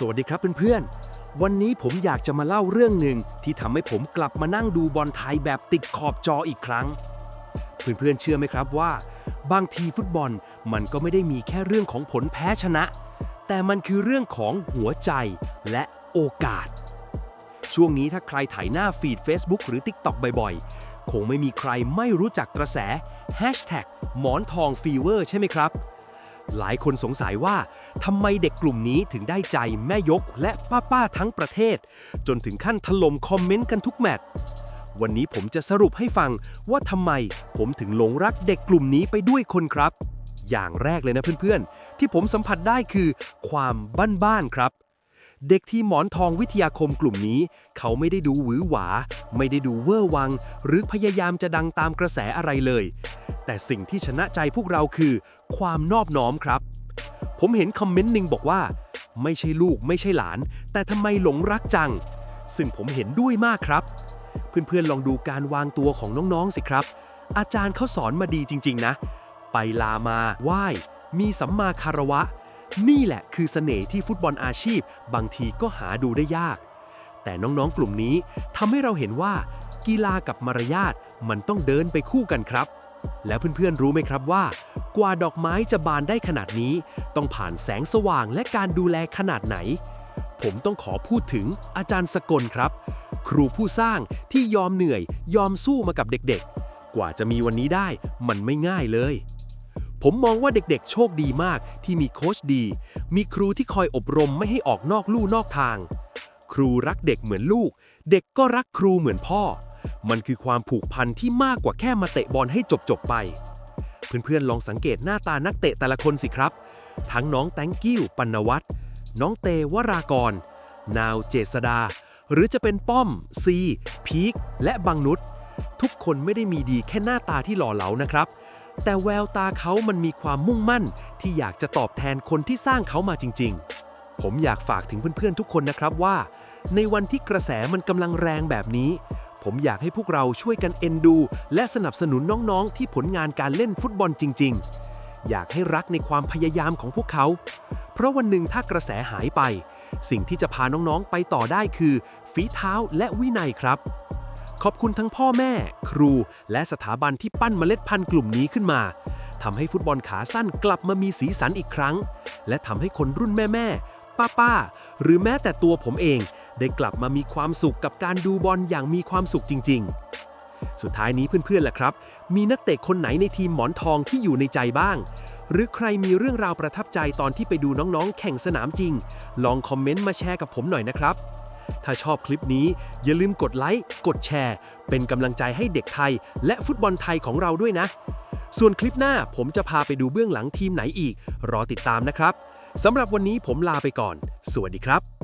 สวัสดีครับเพื่อนๆ วันนี้ผมอยากจะมาเล่าเรื่องหนึ่งที่ทำให้ผมกลับมานั่งดูบอลไทยแบบติดขอบจออีกครั้ง เพื่อนๆเชื่อไหมครับว่า บางทีฟุตบอลมันก็ไม่ได้มีแค่เรื่องของผลแพ้ชนะ แต่มันคือเรื่องของหัวใจและโอกาส ช่วงนี้ถ้าใครถ่ายหน้าฟีด Facebook หรือ TikTok บ่อยๆ คงไม่มีใครไม่รู้จักกระแส Hashtag หมอนทองฟีเวอร์ใช่ไหมครับ หลายคนสงสัยว่าทำไมเด็กกลุ่มนี้ถึงได้ใจแม่ยกและป้าๆทั้งประเทศ จนถึงขั้นถล่มคอมเมนต์กันทุกแมตช์วันนี้ผมจะสรุปให้ฟังว่าทำไมผมถึงหลงรักเด็กกลุ่มนี้ไปด้วยคนครับ อย่างแรกเลยนะเพื่อนๆ ที่ผมสัมผัสได้คือความบ้านๆครับ เด็กที่หมอนทองวิทยาคมกลุ่มนี้ เขาไม่ได้ดูหวือหวา ไม่ได้ดูเวอร์วัง หรือพยายามจะดังตามกระแสอะไรเลย แต่สิ่งที่ชนะใจพวกเราคือ ความนอบน้อมครับ ผมเห็นคอมเมนต์หนึ่งบอกว่า ไม่ใช่ลูกไม่ใช่หลาน แต่ทำไมหลงรักจัง ซึ่งผมเห็นด้วยมากครับ เพื่อนๆลองดูการวางตัวของน้องๆสิครับ อาจารย์เขาสอนมาดีจริง ๆ นะ ไปลามาไหว้มีสัมมาคารวะ นี่แหละคือเสน่ห์ที่ฟุตบอลอาชีพ บางทีก็หาดูได้ยาก แต่น้องๆกลุ่มนี้ทำให้เราเห็นว่า กีฬากับมารยาทมันต้องเดินไปคู่กันครับ แล้วเพื่อนๆรู้ไหมครับว่า กว่าดอกไม้จะบานได้ขนาดนี้ ต้องผ่านแสงสว่างและการดูแลขนาดไหน ผมต้องขอพูดถึงอาจารย์สกลครับ ครูผู้สร้างที่ยอมเหนื่อย ยอมสู้มากับเด็กๆ กว่าจะมีวันนี้ได้มันไม่ง่ายเลย ผมมองว่าเด็กๆ โชคดีมากที่มีโค้ชดี มีครูที่คอยอบรมไม่ให้ออกนอกลู่นอกทาง ครูรักเด็กเหมือนลูก เด็กก็รักครูเหมือนพ่อ มันคือความผูกพันที่มากกว่าแค่มาเตะบอลให้จบๆไป เพื่อนๆลองสังเกตหน้าตานักเตะแต่ละคนสิครับ ทั้งน้องแตงกิ้วปัณวัฒน์น้องเตวรากร นาวเจษดา หรือจะเป็นป้อม ซี พีคและบังนุษทุกคนไม่ได้มีดีแค่หน้าตาที่หล่อเหลานะครับ แต่แววตาเขามันมีความมุ่งมั่น ที่อยากจะตอบแทนคนที่สร้างเขามาจริง ๆ ผมอยากฝากถึงเพื่อนๆทุกคนนะครับว่า ในวันที่กระแสมันกำลังแรงแบบนี้ ผมอยากให้พวกเราช่วยกันเอ็นดู และสนับสนุนน้องๆ ที่ผลงานการเล่นฟุตบอลจริง ๆ อยากให้รักในความพยายามของพวกเขา เพราะวันหนึ่งถ้ากระแสหายไป สิ่งที่จะพาน้องๆ ไปต่อได้คือ ฝีเท้าและวินัยครับ ขอบคุณทั้งพ่อแม่ ครู และสถาบันที่ปั้นเมล็ดพันธุ์กลุ่มนี้ขึ้นมาทำให้ฟุตบอลขาสั้นกลับมามีสีสันอีกครั้ง และทำให้คนรุ่นแม่ๆป้าๆหรือแม้แต่ตัวผมเอง ได้กลับมามีความสุขกับการดูบอลอย่างมีความสุขจริง ๆ สุดท้ายนี้เพื่อนๆล่ะครับ มีนักเตะคนไหนในทีมหมอนทองที่อยู่ในใจบ้าง หรือใครมีเรื่องราวประทับใจตอนที่ไปดูน้องๆ แข่งสนามจริง ลองคอมเมนต์มาแชร์กับผมหน่อยนะครับ ถ้าชอบคลิปนี้อย่าลืมกดไลค์กดแชร์ เป็นกำลังใจให้เด็กไทย และฟุตบอลไทยของเราด้วยนะ ส่วนคลิปหน้าผมจะพาไปดูเบื้องหลังทีมไหนอีก รอติดตามนะครับสำหรับวันนี้ผมลาไปก่อน สวัสดีครับ